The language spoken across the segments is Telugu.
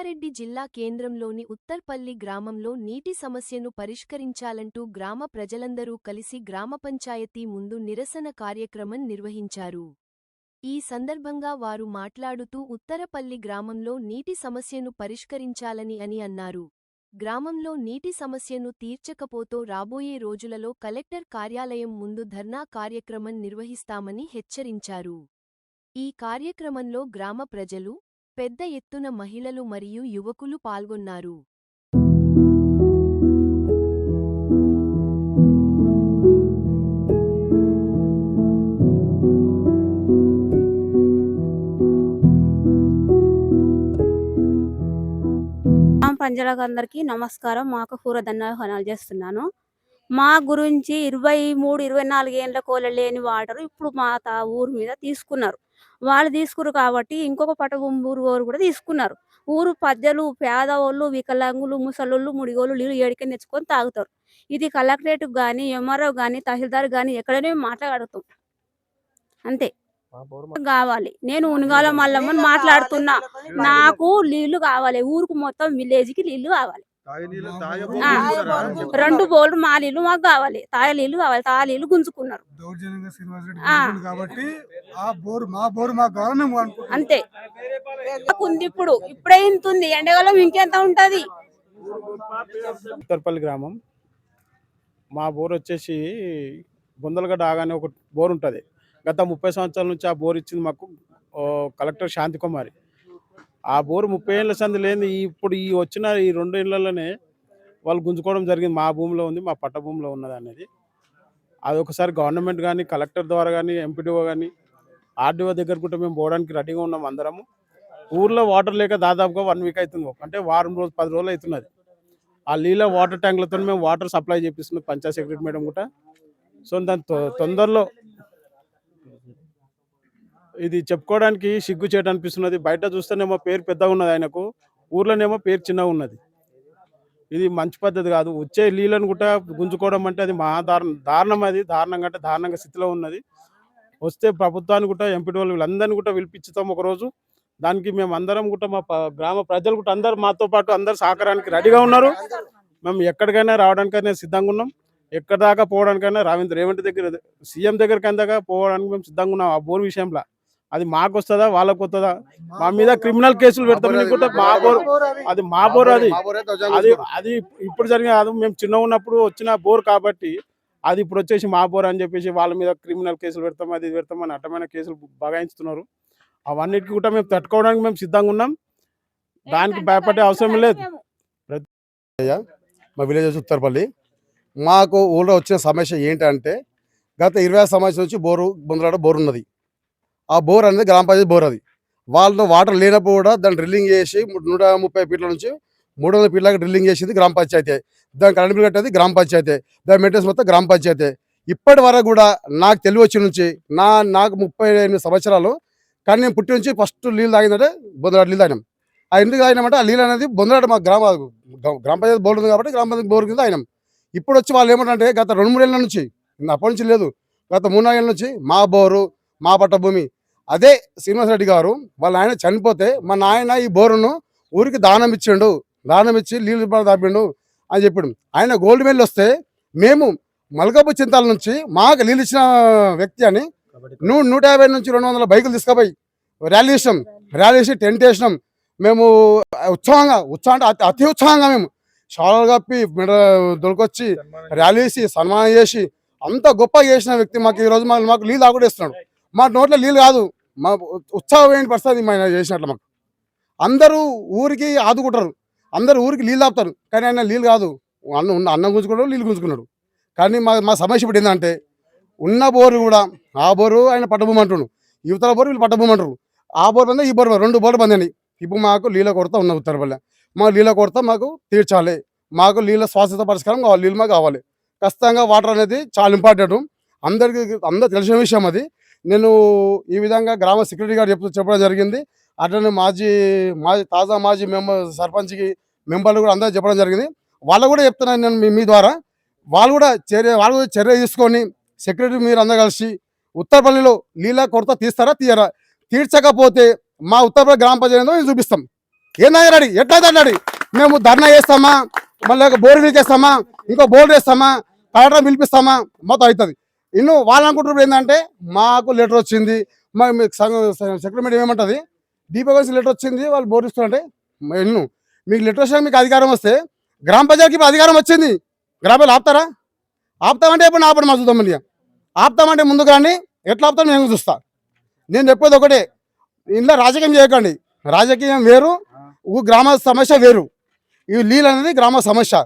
రంగారెడ్డి జిల్లా కేంద్రంలోని ఉత్తర్పల్లి గ్రామంలో నీటి సమస్యను పరిష్కరించాలంటూ గ్రామ ప్రజలందరూ కలిసి గ్రామ పంచాయతీ ముందు నిరసన కార్యక్రమం నిర్వహించారు. ఈ సందర్భంగా వారు మాట్లాడుతూ ఉత్తరపల్లి గ్రామంలో నీటి సమస్యను పరిష్కరించాలని అని అన్నారు. గ్రామంలో నీటి సమస్యను తీర్చకపోతో రాబోయే రోజులలో కలెక్టర్ కార్యాలయం ముందు ధర్నా కార్యక్రమం నిర్వహిస్తామని హెచ్చరించారు. ఈ కార్యక్రమంలో గ్రామ ప్రజలు పెద్ద ఎత్తున మహిళలు మరియు యువకులు పాల్గొన్నారు. గ్రామ అందరికీ నమస్కారం. మాకు కూర ధన్యవాదాలు చేస్తున్నాను. మా గురించి ఇరవై మూడు ఇరవై నాలుగు ఏళ్ళ కోల లేని వాటర్ ఇప్పుడు మా తా ఊరు మీద తీసుకున్నారు. వాళ్ళు తీసుకున్నారు కాబట్టి ఇంకొక పట ఊరు ఊరు కూడా తీసుకున్నారు. ఊరు పద్యలు పేదవాళ్ళు వికలాంగులు ముసలోళ్ళు ముడిగోళ్ళు నీళ్ళు ఏడికని తెచ్చుకొని తాగుతారు. ఇది కలెక్టరేట్ కానీ ఎంఆర్ఓ కానీ తహసీల్దార్ కానీ ఎక్కడనే మాట్లాడుతాం. అంతే. కావాలి. నేను ఉనగాల మల్లమ్మని మాట్లాడుతున్నా. నాకు నీళ్ళు కావాలి. ఊరుకు మొత్తం విలేజ్కి నీళ్ళు కావాలి. రెండు బోర్లు మా నీళ్ళు మాకు కావాలి తాయ నీళ్ళు కావాలి. తాయ నీళ్ళు గుంజుకున్నారు. దౌర్జన్యంగా శ్రీనివాస్ రెడ్డి ఆ. గుంజుకుండు కాబట్టి ఆ బోరు మా బోరు మా గవర్నమెంట్ అనుకుంటున్నాం. అంతే. ఉంది ఇప్పుడు. ఇప్పుడే ఇంత ఉంది. ఎండకాలం ఇంకెంత ఉంటది? ఉత్తరపల్లి గ్రామం. మా బోర్ వచ్చేసి బొందలగడ్డ ఆగానే ఒక బోర్ ఉంటుంది. గత ముప్పై సంవత్సరాల నుంచి ఆ బోర్ ఇచ్చింది మాకు కలెక్టర్ శాంతి కుమారి. ఆ బోరు ముప్పై ఏళ్ళ సంది లేని ఈ- ఇప్పుడు ఈ వచ్చిన ఈ రెండు ఇళ్ళలోనే వాళ్ళు గుంజుకోవడం జరిగింది. మా భూమిలో ఉంది మా పట్ట భూమిలో ఉన్నది అనేది. అది ఒకసారి గవర్నమెంట్ కానీ కలెక్టర్ ద్వారా కానీ ఎంపీడీఓ కానీ ఆర్డీఓ దగ్గర కూడా మేము పోవడానికి రెడీగా ఉన్నాం అందరము. ఊర్లో వాటర్ లేక దాదాపుగా వన్ వీక్ అవుతుంది. అంటే వారం రోజు పది రోజులు అవుతున్నది. ఆ నీళ్ళ వాటర్ ట్యాంకులతో మేము వాటర్ సప్లై చేపిస్తున్నాం పంచాయత్ సెక్రటరీ మేడం కూడా. సో దాని తొ- తొందరలో ఇది చెప్పుకోవడానికి సిగ్గు చేయడం అనిపిస్తున్నది. బయట చూస్తేనేమో పేరు పెద్దగా ఉన్నది ఆయనకు. ఊర్లోనేమో పేరు చిన్నగా ఉన్నది. ఇది మంచి పద్ధతి కాదు. వచ్చే నీళ్ళను కూడా గుంజుకోవడం అంటే అది మహా దారుణం దారుణం అది. దారుణంగా అంటే దారుణంగా స్థితిలో ఉన్నది. వస్తే ప్రభుత్వాన్ని కూడా ఎంపీ వాళ్ళు వీళ్ళందరినీ కూడా పిలిపించుతాం ఒకరోజు. దానికి మేము అందరం కూడా మా గ్రామ ప్రజలు కూడా అందరు మాతో పాటు అందరు సహకారానికి రెడీగా ఉన్నారు. మేము ఎక్కడికైనా రావడానికైనా సిద్ధంగా ఉన్నాం. ఎక్కడ దాకా పోవడానికైనా రవీంద్ర రేవంత్ దగ్గర సీఎం దగ్గరికి అందాక పోవడానికి మేము సిద్ధంగా ఉన్నాం ఆ బోర్ విషయంలో. అది మాకు వస్తుందా వాళ్ళకు వస్తుందా మా మీద క్రిమినల్ కేసులు పెడతాం కూడా మా బోర్ అది మా బోర్ అది. అది అది ఇప్పుడు జరిగిన అది మేము చిన్న ఉన్నప్పుడు వచ్చిన బోర్ కాబట్టి అది ఇప్పుడు వచ్చేసి మా బోర్ అని చెప్పేసి వాళ్ళ మీద క్రిమినల్ కేసులు పెడతాం అది ఇది పెడతాం అని అడ్డమైన కేసులు బగాయిస్తున్నారు. అవన్నిటికీ కూడా మేము తట్టుకోవడానికి మేము సిద్ధంగా ఉన్నాం. దానికి భయపడే అవసరం లేదు. మా విలేజ్ ఉత్తరపల్లి. మాకు ఊళ్ళో వచ్చిన సమస్య ఏంటంటే గత ఇరవై సంవత్సరం నుంచి బోరు బొందలాడ బోర్ ఉన్నది ఆ బోర్ అనేది గ్రామ పంచాయతీ బోర్ అది. వాళ్ళు వాటర్ లేనప్పుడు కూడా దాన్ని డ్రిల్లింగ్ చేసి నూట ముప్పై ఫీట్ల నుంచి మూడు వందల ఫీట్లకు డ్రిల్లింగ్ చేసింది గ్రామ పంచాయతీ. దాని కరెంట్ బిల్ కట్టేది గ్రామ పంచాయతీ. దాని మెయింటెన్స్ మొత్తం గ్రామ పంచాయతీ. ఇప్పటి వరకు కూడా నాకు తెలివి వచ్చి నుంచి నా నాకు ముప్పై ఎనిమిది సంవత్సరాలు కానీ నేను పుట్టి నుంచి ఫస్ట్ నీళ్ళు తాగిందంటే బొందరాడు నీళ్ళు తాగినాం. ఆ ఎందుకు తాగినామంటే ఆ నీళ్ళు అనేది బొందరాడు మా గ్రామ గ్రామ పంచాయతీ బోర్ ఉంది కాబట్టి గ్రామ పంచాయతీ బోర్ కింద తాగినాం. ఇప్పుడు వచ్చి వాళ్ళు ఏమంటే గత రెండు మూడేళ్ళ నుంచి అప్పటి నుంచి లేదు. గత మూడు నాలుగేళ్ళ నుంచి మా బోరు మా పట్ట భూమి అదే శ్రీనివాసరెడ్డి గారు వాళ్ళ ఆయన చనిపోతే మా నాయన ఈ బోరును ఊరికి దానం ఇచ్చిండు దానం ఇచ్చి నీళ్ళు దాపిండు అని చెప్పాడు. ఆయన గోల్డ్ మెడల్ వస్తే మేము మలకపు చింతాల నుంచి మాకు నీళ్ళు ఇచ్చిన వ్యక్తి అని నూ నూట యాభై నుంచి రెండు వందల బైకులు తీసుకుపోయి ర్యాలీ చేసినాం. ర్యాలీ చేసి టెంట్ వేసినాం. మేము ఉత్సాహంగా ఉత్సాహం అంటే అతి- ఉత్సాహంగా మేము షాలు కప్పి మెడ దొరికొచ్చి ర్యాలీ చేసి సన్మానం చేసి అంత గొప్పగా చేసిన వ్యక్తి మాకు ఈ రోజు మాకు నీళ్ళు ఆగుడేస్తున్నాడు మా నోట్లో నీళ్ళు కాదు. మా ఉత్సాహం ఏంటి పరిస్థితి? ఆయన చేసినట్లు మాకు. అందరూ ఊరికి ఆదుకుంటారు. అందరూ ఊరికి నీళ్ళు ఆపుతారు. కానీ ఆయన నీళ్ళు కాదు. అన్నం ఉన్న అన్నం గుంజుకున్నాడు నీళ్ళు గుంజుకున్నాడు. కానీ మా మా సమస్య ఇప్పుడు ఏంటంటే ఉన్న బోరు కూడా ఆ బోరు ఆయన పట్టబోమంటుడు యువతల బోరు వీళ్ళు పట్టబోమంటారు ఆ బోర్ బంద ఈ బోర్ రెండు బోర్లు బందండి ఇప్పుడు మాకు నీళ్ళ కొరత ఉన్న ఉత్తరపల్లె మా నీళ్ళ కొరత మాకు తీర్చాలి. మాకు నీళ్ళ శ్వాసత పరిష్కారం కావాలి నీళ్ళు మాకు కావాలి. ఖచ్చితంగా వాటర్ అనేది చాలా ఇంపార్టెంట్. అందరికీ అందరు తెలిసిన విషయం అది. నేను ఈ విధంగా గ్రామ సెక్రటరీ గారు చెప్తూ చెప్పడం జరిగింది. అట్లనే మాజీ మాజీ తాజా మాజీ మెంబర్ సర్పంచ్కి మెంబర్లు కూడా అందరూ చెప్పడం జరిగింది. వాళ్ళు కూడా చెప్తున్నాను నేను మీ- మీ ద్వారా. వాళ్ళు కూడా చర్య వాళ్ళు కూడా చర్య తీసుకొని సెక్రటరీ మీరు అందరూ కలిసి ఉత్తరపల్లిలో నీళ్ళ కొరత తీస్తారా తీయరా? తీర్చకపోతే మా ఉత్తరపల్లి గ్రామ పంచాయతీ ఏందో మేము చూపిస్తాం ఏందా రెడీ ఎట్లయితే రెడీ మేము ధర్నా చేస్తామా? మళ్ళీ బోర్ వీకేస్తామా ఇంకో బోర్డు వేస్తామా? కలెక్టర్ పిలిపిస్తామా మొత్తం అవుతుంది. ఇన్ను వాళ్ళు అనుకుంటున్నప్పుడు ఏంటంటే మాకు లెటర్ వచ్చింది మా మీకు సెక్రటరీ ఏమంటుంది దీపావళి లెటర్ వచ్చింది వాళ్ళు బోర్ ఇస్తున్నారంటే ఎన్ను మీకు లెటర్ వచ్చినా మీకు అధికారం వస్తే గ్రామ పంచాయతీకి అధికారం వచ్చింది గ్రామాలు ఆపుతారా? ఆపుతామంటే ఎప్పుడు ఆపడం మా చూద్దాం మళ్ళీ. ఆపుతామంటే ముందు కానీ ఎట్లా ఆపుతాం నేను చూస్తా. నేను చెప్పేది ఒకటే ఇందులో రాజకీయం చేయకండి. రాజకీయం వేరు గ్రామ సమస్య వేరు. ఈ నీళ్ళు అనేది గ్రామ సమస్య.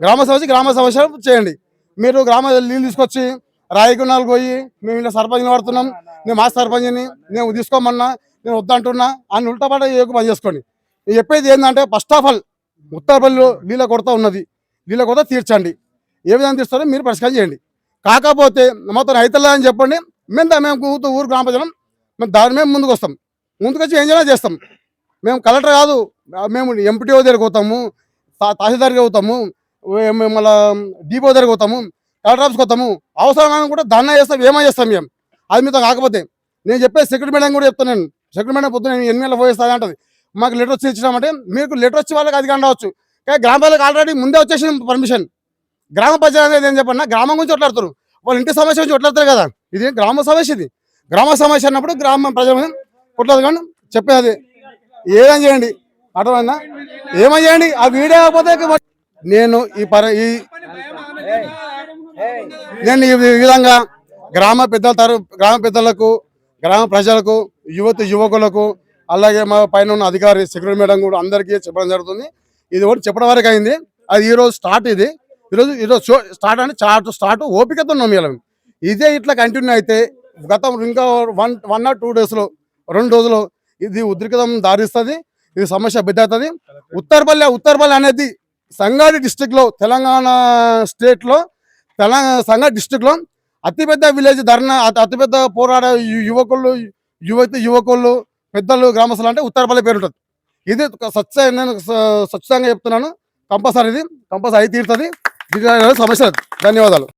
గ్రామ సమస్య గ్రామ సమస్య చేయండి. మీరు గ్రామ నీళ్ళు తీసుకొచ్చి రాయకున్నాలు పోయి మేము ఇలా సర్పంచ్ని పడుతున్నాం నేను మా సర్పంచ్ని నేను తీసుకోమన్నా నేను వద్దంటున్నా అని ఉల్టాపాట ఏకు పని చేసుకోండి. నేను చెప్పేది ఏంటంటే ఫస్ట్ ఆఫ్ ఆల్ ఉత్తరపల్లిలో నీళ్ళ కొరత ఉన్నది. నీళ్ళ కొరత తీర్చండి. ఏ విధంగా తీస్తారో మీరు పరిష్కారం చేయండి. కాకపోతే మొత్తం రైతులా అని చెప్పండి మేము మేము కూతూ ఊరు గ్రామ ప్రజలం మేము దాని మేము ముందుకు వస్తాం. ముందుకొచ్చి ఏం చేయాలో చేస్తాం. మేము కలెక్టర్ కాదు మేము ఎంపీటీఓ దగ్గరికి పోతాము తా- తహసీల్దార్కి పోతాము మేము డిపో దగ్గరికి పోతాము కలెక్టర్ ఆఫీస్కి పోతాము అవసరమైన కూడా దాన్న చేస్తాం ఏమో చేస్తాం మేము. అది మీతో కాకపోతే నేను చెప్పే సెక్రటరీ మేడం కూడా చెప్తాను సెక్రటరీ మేడం పొద్దున నేను ఎన్ని నెలలు పోయిస్తాను అంటది. మాకు లెటర్ వచ్చి ఇచ్చినామంటే మీకు లెటర్ వచ్చి వాళ్ళకి అధికారం రావచ్చు. కానీ గ్రామ ప్రజలకు ఆల్రెడీ ముందే వచ్చేసింది పర్మిషన్ గ్రామ ప్రజలు అనేది ఏం చెప్పన్నా గ్రామం గురించి కొట్లాడతారు వాళ్ళ ఇంటి సమస్య గురించి కొట్లాడతారు కదా. ఇది గ్రామ సమస్య ఇది. గ్రామ సమస్య అన్నప్పుడు గ్రామ ప్రజల మీద కానీ చెప్పేది ఏదైనా చేయండి? అర్థమైందా? ఏమైనా చేయండి? ఆ వీడియో కాకపోతే నేను ఈ పర ఈ నేను ఈ విధంగా గ్రామ పెద్దల తరు గ్రామ పెద్దలకు గ్రామ ప్రజలకు యువత యువకులకు అలాగే మా పైన ఉన్న అధికారి సెక్రటరీ మేడం కూడా అందరికీ చెప్పడం జరుగుతుంది. ఇది ఒకటి చెప్పడం వరకు అయింది. అది ఈరోజు స్టార్ట్ ఇది. ఈరోజు ఈరోజు షో స్టార్ట్ అంటే స్టార్ట్ స్టార్ట్ ఓపికతో ఉన్నాం మేము. ఇదే ఇట్లా కంటిన్యూ అయితే గతం ఇంకా వన్ వన్ ఆర్ టూ డేస్లో రెండు రోజులు ఇది ఉద్రిక్తం దారిస్తుంది ఇది సమస్య బిడ్డ అవుతుంది ఉత్తర్పల్లి ఉత్తరపల్లి అనేది సంగారెడ్డి డిస్టిక్లో తెలంగాణ స్టేట్లో తెలంగాణ సంఘ డిస్టిక్లో అతిపెద్ద విలేజ్ ధర్నా అతి- అతిపెద్ద పోరాడే యువకులు యువతి యువకులు పెద్దలు గ్రామస్తులు అంటే ఉత్తరపల్లి పేరు ఉంటుంది ఇది స్వచ్ఛ నేను స్వచ్ఛంగా చెప్తున్నాను. కంపల్సరీ ఇది కంపల్సరీ అయి తీరుతుంది. సమస్య ధన్యవాదాలు.